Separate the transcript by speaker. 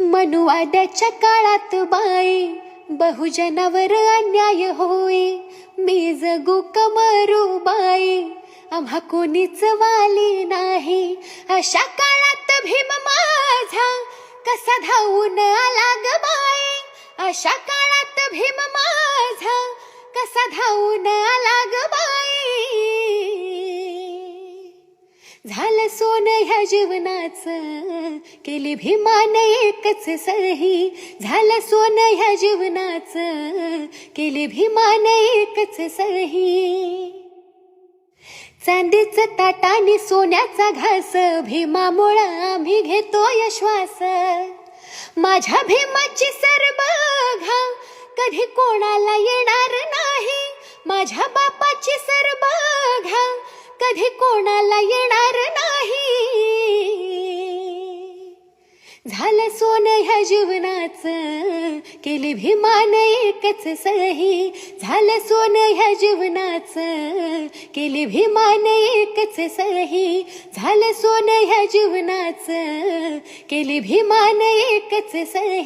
Speaker 1: मनुवाद्याच्या काळात बाई बहुजनावर अन्याय होई. मी जगू कमरू बाई? आम्हा कोणीच वाली नाही. अशा काळात भीम माझा कसा धावून आला ग बाई? अशा काळात भीम माझा कसा धावून आला ग झालं सोनं ह्या जीवनाचं. केली भीमान एकच सही. झालं सोनं ह्या जीवनाचं. केली भीमान एकच सही. चांदीच ताट सोन्याचा घास. भीमामुळं आम्ही घेतोय श्वास माझ्या भीमाची सर्व घा कधी कोणाला येणार नाही. माझ्या बापाची सर्व घा कधी कोणाला येणार झालं सोन ह्या जीवनाचं. केली भीमान एकच सही. झालं सोन ह्या जीवनाचं. केली भीमान एकच सही. झालं सोन ह्या जीवनाचं. केली भीमान एकच सही.